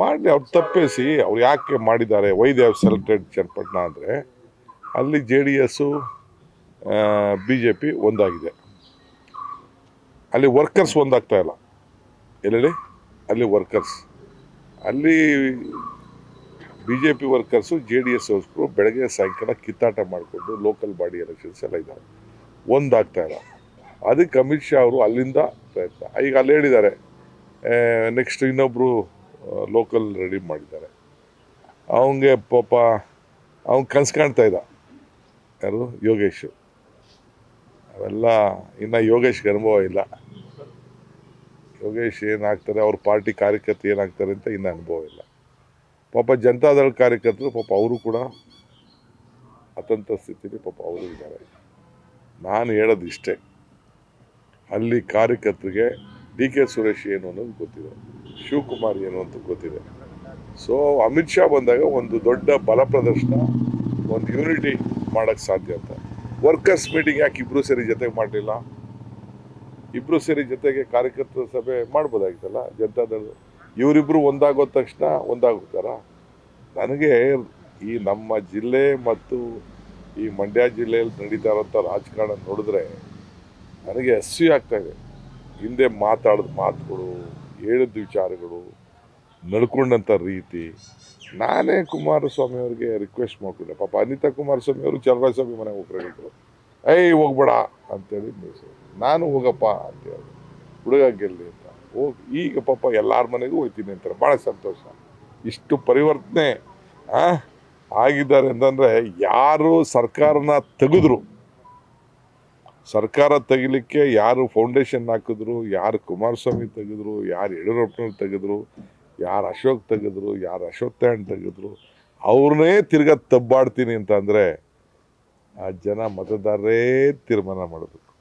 ಮಾಡಲಿ ಅವ್ರು ತಪ್ಪಿಸಿ, ಅವ್ರು ಯಾಕೆ ಮಾಡಿದ್ದಾರೆ? Why they have selected Channapatna ಅಂದರೆ, ಅಲ್ಲಿ J D S B J P ಒಂದಾಗಿದೆ. ಅಲ್ಲಿ ವರ್ಕರ್ಸ್ ಒಂದಾಗ್ತಾ ಇಲ್ಲ. ಎಲ್ಲೆಲ್ಲಿ? ಅಲ್ಲಿ ವರ್ಕರ್ಸ್ ಅಲ್ಲಿ B J P workers J D S ಬೆಳಗ್ಗೆ ಸಾಯಂಕಾಲ ಕಿತ್ತಾಟ ಮಾಡಿಕೊಂಡು ಲೋಕಲ್ ಬಾಡಿ ಎಲೆಕ್ಷನ್ಸ್ ಎಲ್ಲ ಇದ್ದಾರೆ. ಒಂದಾಗ್ತಾ ಇಲ್ಲ. ಅದಕ್ಕೆ ಅಮಿತ್ ಶಾ ಅವರು ಅಲ್ಲಿಂದ ಪ್ರಯತ್ನ. ಈಗ ಅಲ್ಲಿ ಹೇಳಿದ್ದಾರೆ ನೆಕ್ಸ್ಟ್ ಇನ್ನೊಬ್ಬರು ಲೋಕಲ್ ರೆಡಿ ಮಾಡಿದ್ದಾರೆ. ಅವನಿಗೆ ಪಾಪ, ಅವ್ನು ಕನ್ಸು ಕಾಣ್ತಾ ಇದ್ದ. ಯಾರು? ಯೋಗೇಶ್. ಅವೆಲ್ಲ ಇನ್ನು ಯೋಗೇಶ್ಗೆ ಅನುಭವ ಇಲ್ಲ. ಯೋಗೇಶ್ ಏನಾಗ್ತಾರೆ, ಅವ್ರ ಪಾರ್ಟಿ ಕಾರ್ಯಕರ್ತರು ಏನಾಗ್ತಾರೆ ಅಂತ ಇನ್ನೂ ಅನುಭವ ಇಲ್ಲ. ಪಾಪ ಜನತಾದಳ ಕಾರ್ಯಕರ್ತರು, ಪಾಪ ಅವರು ಕೂಡ ಅತಂತ ಸ್ಥಿತಿಯಲ್ಲಿ ಪಾಪ ಅವರು ಇದ್ದಾರೆ. ನಾನು ಹೇಳೋದು ಇಷ್ಟೇ ಅಲ್ಲಿ ಕಾರ್ಯಕರ್ತರಿಗೆ ಡಿ ಕೆ ಸುರೇಶ್ ಏನು ಅನ್ನೋದು ಗೊತ್ತಿದೆ. ಶಿವಕುಮಾರ್ ಏನು ಅಂತ ಗೊತ್ತಿದೆ. ಸೊ ಅಮಿತ್ ಶಾ ಬಂದಾಗ ಒಂದು ದೊಡ್ಡ ಬಲ ಪ್ರದರ್ಶನ ಒಂದು ಯೂನಿಟಿ ಮಾಡೋಕ್ಕೆ ಸಾಧ್ಯ ಅಂತ. ವರ್ಕರ್ಸ್ ಮೀಟಿಂಗ್ ಯಾಕೆ ಇಬ್ಬರು ಸೇರಿ ಜೊತೆಗೆ ಮಾಡಲಿಲ್ಲ? ಇಬ್ಬರು ಸೇರಿ ಜೊತೆಗೆ ಕಾರ್ಯಕರ್ತರ ಸಭೆ ಮಾಡ್ಬೋದಾಗಿತ್ತಲ್ಲ? ಜನತಾದಳ ಇವರಿಬ್ಬರು ಒಂದಾಗೋದ ತಕ್ಷಣ ಒಂದಾಗುತ್ತಾರ ನನಗೆ ಈ ನಮ್ಮ ಜಿಲ್ಲೆ ಮತ್ತು ಈ ಮಂಡ್ಯ ಜಿಲ್ಲೆಯಲ್ಲಿ ನಡೀತಾ ಇರೋಂಥ ರಾಜಕಾರಣ ನೋಡಿದ್ರೆ ನನಗೆ ಹಸಿ ಆಗ್ತಾ ಇದೆ. ಹಿಂದೆ ಮಾತಾಡಿದ ಮಾತುಗಳು, ಹೇಳಿದ ವಿಚಾರಗಳು ನಡ್ಕೊಂಡಂಥ ರೀತಿ ನಾನೇ ಕುಮಾರಸ್ವಾಮಿ ಅವರಿಗೆ ರಿಕ್ವೆಸ್ಟ್ ಮಾಡ್ಕೊಂಡೆ. ಪಾಪ ಅನಿತಾ ಕುಮಾರಸ್ವಾಮಿ ಅವರು ಚಲರಾಜಸ್ವಾಮಿ ಮನೆಗೆ ಹೋಗ್ಕೊಂಡಿದ್ರು ಏಯ್, ಹೋಗ್ಬೇಡ ಅಂತೇಳಿ. ನಾನು ಹೋಗಪ್ಪ ಅಂತೇಳಿ. ಹುಡುಗ ಗೆಲ್ಲಿ ಅಂತ. ಹೋಗಿ, ಈಗ ಪಾಪ ಎಲ್ಲರ ಮನೆಗೂ ಹೋಗ್ತೀನಿ ಅಂತಾರೆ. ಭಾಳ ಸಂತೋಷ. ಇಷ್ಟು ಪರಿವರ್ತನೆ ಆಗಿದ್ದಾರೆ ಅಂತಂದರೆ ಯಾರು ಸರ್ಕಾರನ ತೆಗೆದ್ರು ಸರ್ಕಾರ ತೆಗಿಲಿಕ್ಕೆ ಯಾರು ಫೌಂಡೇಶನ್ ಹಾಕಿದ್ರು, ಯಾರು ಕುಮಾರಸ್ವಾಮಿ ತೆಗೆದ್ರು, ಯಾರು ಯಡಿಯೂರಪ್ಪನವ್ರು ತೆಗೆದ್ರು, ಯಾರು ಅಶೋಕ್ ತೆಗೆದ್ರು, ಯಾರು ಅಶೋಕ್ ತಯಣ್ ತೆಗೆದ್ರು, ಅವ್ರನ್ನೇ ತಿರ್ಗಾ ತಬ್ಬಾಡ್ತೀನಿ ಅಂತ ಅಂದರೆ ಆ ಜನ ಮತದಾರರೇ ತೀರ್ಮಾನ ಮಾಡಬೇಕು